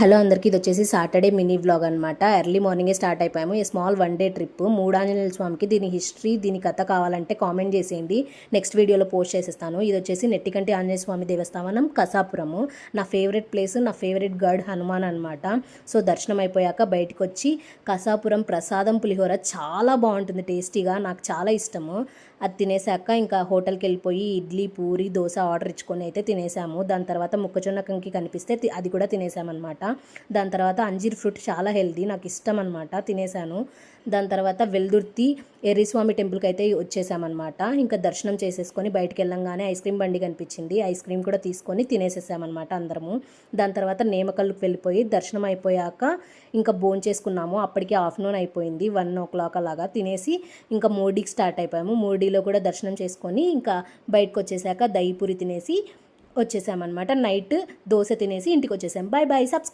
Hello అందరికీ ఇది వచ్చేసి సాటర్డే మినీ వ్లాగ్ అనమాట ఎర్లీ మార్నింగే స్టార్ట్ అయిపోయాము. ఈ స్మాల్ వన్ డే ట్రిప్. మూడాంజనేయుల స్వామికి దీని హిస్టరీ దీని కథ కావాలంటే కామెంట్ చేసేయండి. నెక్స్ట్ వీడియోలో పోస్ట్ చేసేస్తాను. ఇది వచ్చేసి నెట్టికంటి ఆంజనేయ స్వామి దేవస్థానం కసాపురము. నా ఫేవరెట్ ప్లేస్ నా ఫేవరెట్ గడ్ హనుమాన్ అనమాట సో దర్శనం అయిపోయాక బయటకు వచ్చి కసాపురం ప్రసాదం పులిహోర చాలా బాగుంటుంది టేస్టీగా. నాకు చాలా ఇష్టము. అది తినేసాక ఇంకా హోటల్కి వెళ్ళిపోయి ఇడ్లీ పూరి దోశ ఆర్డర్ ఇచ్చుకొని అయితే తినేసాము. దాని తర్వాత మొక్కజొన్న కంకి కనిపిస్తే తి- అది కూడా తినేసామన్నమాట. దాని తర్వాత అంజీర్ ఫ్రూట్ చాలా హెల్దీ నాకు ఇష్టం అనమాట తినేసాను. దాని తర్వాత వెల్దుర్తి ఎర్రిస్వామి టెంపుల్కి అయితే వచ్చేసామన్నమాట. ఇంకా దర్శనం చేసేసుకొని బయటికి వెళ్ళంగానే ఐస్ క్రీమ్ బండి కనిపించింది. ఐస్ క్రీమ్ కూడా తీసుకొని తినేసేసామన్నమాట అందరము. దాని తర్వాత నేమకల్లుకి వెళ్ళిపోయి దర్శనం అయిపోయాక ఇంకా భోంచేసుకున్నాము చేసుకున్నాము. అప్పటికి ఆఫ్టర్నూన్ అయిపోయింది వన్ ఓ క్లాక్ అలాగా తినేసి ఇంకా మోడీకి స్టార్ట్ అయిపోయాము. మోడీలో కూడా దర్శనం చేసుకొని ఇంకా బయటకు వచ్చేసాక దయపూరి తినేసి వచ్చేసామన్నమాట. నైట్ దోశ తినేసి ఇంటికి వచ్చేసాం బాయ్ బాయ్ సబ్స్క్రైబ్